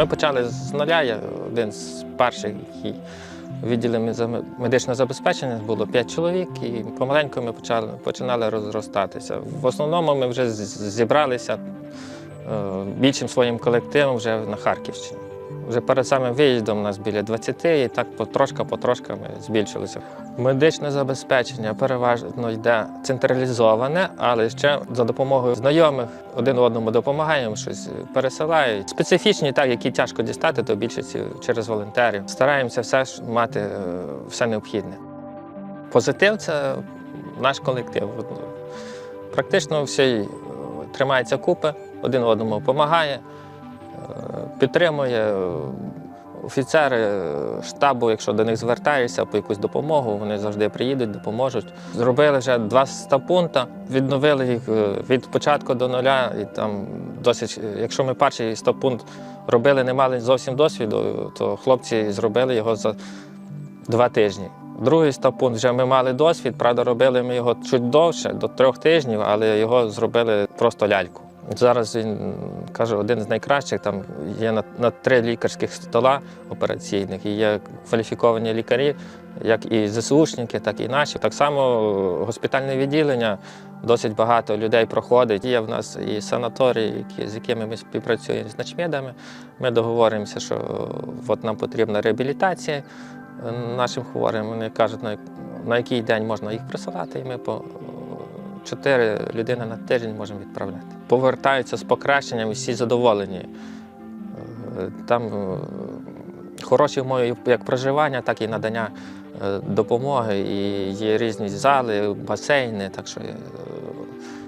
Ми почали з нуля. Я один з перших, який відділі медичного забезпечення було 5 чоловік, і помаленьку ми почали, починали розростатися. В основному ми вже зібралися е, більшим своїм колективом вже на Харківщині. Вже перед самим виїздом у нас біля 20, і так потрошка-потрошка ми збільшилися. Медичне забезпечення переважно йде централізоване, але ще за допомогою знайомих один одному допомагаємо, щось пересилають. Специфічні, так, які тяжко дістати, то більшості через волонтерів. Стараємося все ж мати е, все необхідне. Позитив це наш колектив. Ну, Практично всі е, тримається купи, один одному допомагає, е, підтримує. е, Офіцери штабу, якщо до них звертаєшся по якусь допомогу, вони завжди приїдуть, допоможуть. Зробили вже два стапунта, відновили їх е, від початку до нуля. І там досить, е, якщо ми перший стапунт робили, не мали зовсім досвіду, то хлопці зробили його за два тижні. Другий стапунт вже ми мали досвід, правда, робили ми його чуть довше, до трьох тижнів, але його зробили просто ляльку. Зараз він каже, один з найкращих. Там є на, на три лікарських стола операційних, і є кваліфіковані лікарі, як і ЗСУшники, так і наші. Так само госпітальне відділення. Досить багато людей проходить. Є в нас і санаторії, які, з якими ми співпрацюємо з начмедами. Ми договоримося, що от нам потрібна реабілітація е, нашим хворим. Вони кажуть, на, на який день можна їх присилати, і ми по чотири людини на тиждень можемо відправляти. Повертаються з покращенням і всі задоволені. Е, Там е, хороші умови як проживання, так і надання е, допомоги. І є різні зали, басейни, так що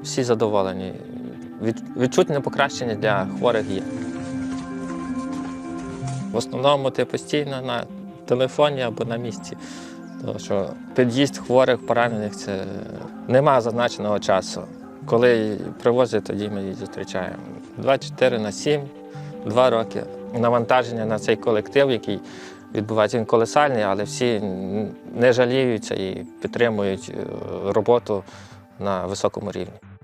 всі задоволені. Відчутне покращення для хворих є. В основному ти постійно на телефоні або на місці. Тому що під'їзд хворих, поранених це нема зазначеного часу. Коли привозять, тоді ми її зустрічаємо. 24 на 7, 2 роки. Навантаження на цей колектив, який відбувається, він колосальний, але всі не жаліються і підтримують е, роботу на високому рівні.